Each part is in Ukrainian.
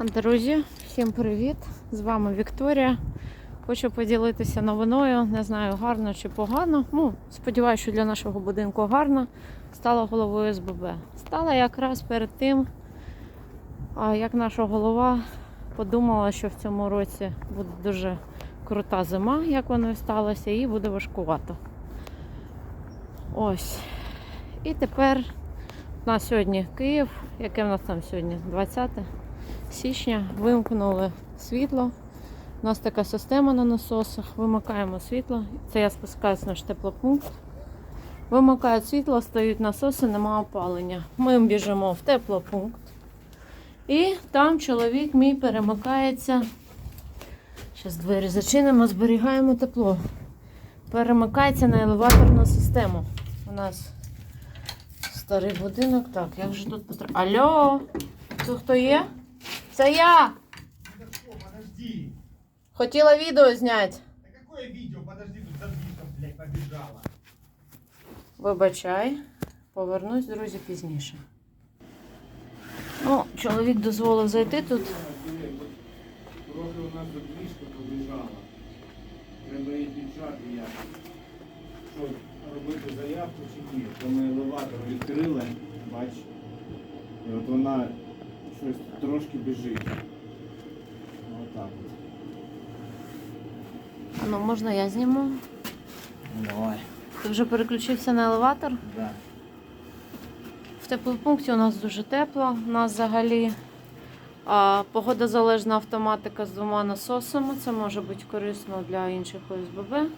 Друзі, всім привіт! З вами Вікторія. Хочу поділитися новиною. Не знаю, гарно чи погано. Ну, сподіваюся, що для нашого будинку гарно. Стала головою СББ. Стала якраз перед тим, як наша голова подумала, що в цьому році буде дуже крута зима, як воно і сталося, і буде важкувато. Ось. І тепер у нас сьогодні Київ. Яке в нас там сьогодні? 20 січня. Вимкнули світло. У нас така система на насосах. Вимикаємо світло. Це я спускаюсь на наш теплопункт. Вимикають світло, стають насоси, немає опалення. Ми біжимо в теплопункт. І там чоловік мій перемикається. Зараз двері зачинимо, зберігаємо тепло. Перемикається на елеваторну систему. У нас старий будинок. Так, як же тут потр... Алло! Тут хто є? Це я! Подожди. Хотіла відео зняти. Да какое видео? Подожди, тут задвижка, блядь, побежала. Вибачай. Повернусь, друзі, пізніше. Ну, чоловік дозволив зайти тут. Трохи у нас задвижка побіжала. Треба її піджати як. Що, робити заявку чи ні? То ми елеватор відкрили, бач. І от вона щось трошки біжить. Отак от. Ну, можна я зніму. Давай. Ти вже переключився на елеватор. Да. В теплопункті у нас дуже тепло. У нас взагалі а, погодозалежна автоматика з двома насосами. Це може бути корисно для інших ОСББ.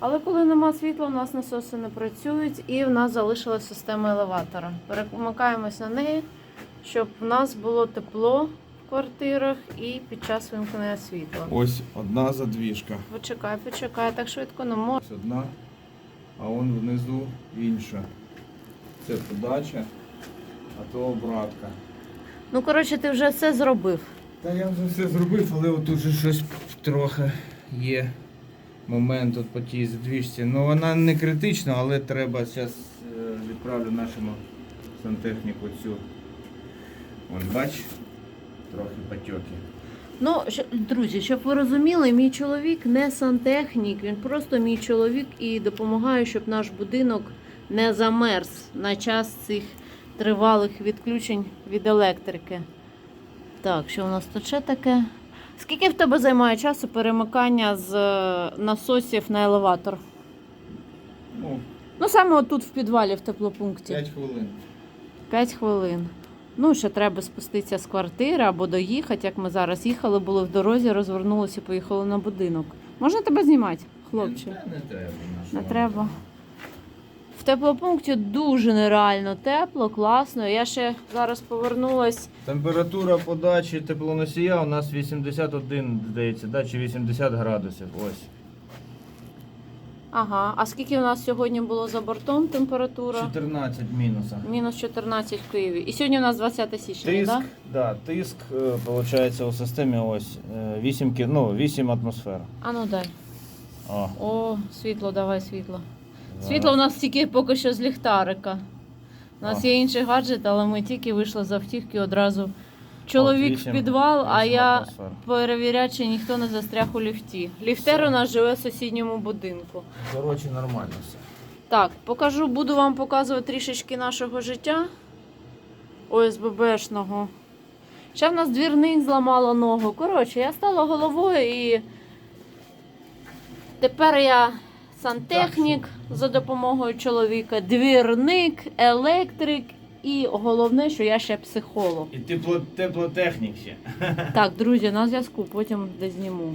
Але коли нема світла, у нас насоси не працюють і в нас залишилась система елеватора. Перемикаємось на неї, щоб в нас було тепло в квартирах і під час вимкнення світла. Ось одна задвіжка. Почекай, почекай, так швидко не можна. Ось одна, а он внизу інша. Це подача, а то обратка. Ну, коротше, ти вже все зробив. Та я вже все зробив, але отут же щось трохи є момент от по тій задвіжці. Ну вона не критична, але треба зараз відправлю нашому сантехніку цю. Вон бач, трохи потеки. Ну, друзі, щоб ви розуміли, мій чоловік не сантехнік, він просто мій чоловік і допомагає, щоб наш будинок не замерз на час цих тривалих відключень від електрики. Так, що у нас тут ще таке? Скільки в тебе займає часу перемикання з е, насосів на елеватор? Ну, Ну, саме отут в підвалі, в теплопункті. 5 хвилин. 5 хвилин. Ну, ще треба спуститися з квартири або доїхати, як ми зараз їхали, були в дорозі, розвернулися і поїхали на будинок. Можна тебе знімати, хлопче? Та не треба. Не треба. В теплопункті дуже нереально тепло, класно. Я ще зараз повернулась. Температура подачі теплоносія у нас 81, здається, да, чи 80 градусів. Ось. Ага, а скільки у нас сьогодні було за бортом температура? 14 мінуса. Мінус 14 в Києві. І сьогодні у нас 20 січня, Тиск, так? да, тиск, е, получається, у системі ось е, 8, кі- ну, 8 атмосфер. А ну дай. О, О, світло, давай світло. зараз. Світло у нас тільки поки що з ліхтарика. У нас О. є інший гаджет, але ми тільки вийшли з автівки одразу. Чоловік в підвал, а я перевіряю, чи ніхто не застряг у ліфті. Ліфтер у нас живе в сусідньому будинку. Коротше, нормально все. Так, покажу, буду вам показувати трішечки нашого життя ОСББшного. Ще в нас двірник зламало ногу. Коротше, я стала головою і тепер я сантехнік за допомогою чоловіка, двірник, електрик і головне, що я ще психолог. І тепло, теплотехнік ще. Так, друзі, на зв'язку, потім де зніму.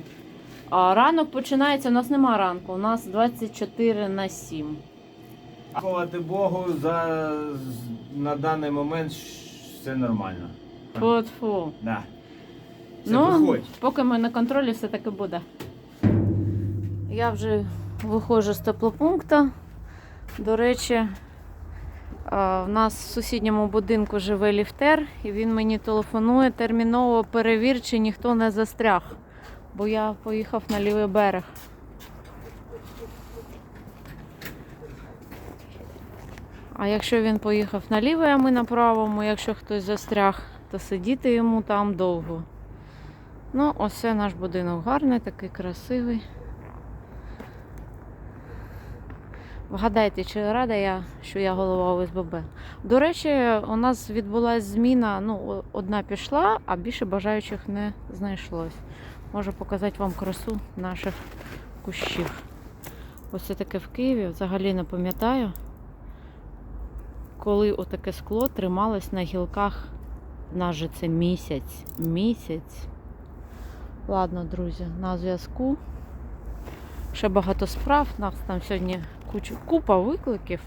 А ранок починається, у нас нема ранку, у нас 24 на 7. Дякувати Богу, за, на даний момент все нормально. Фу-фу. Да. Це Ну, виходь. поки ми на контролі, все таки буде. Я вже виходжу з теплопункту. До речі, в нас в сусідньому будинку живе ліфтер, і він мені телефонує терміново перевір, чи ніхто не застряг. Бо я поїхав на лівий берег. А якщо він поїхав на а ми на правому, якщо хтось застряг, то сидіти йому там довго. Ну, оце наш будинок гарний, такий красивий. Вгадайте, чи рада я, що я голова ОСББ. До речі, у нас відбулася зміна. Ну, одна пішла, а більше бажаючих не знайшлось. Можу показати вам красу наших кущів. Ось це таке в Києві. Взагалі не пам'ятаю, коли отаке скло трималось на гілках. У нас же це місяць. Місяць. Ладно, друзі, на зв'язку. Ще багато справ. Нас там сьогодні кучу, купа викликів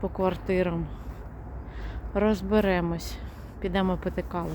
по квартирам. Розберемось. Підемо пити каву.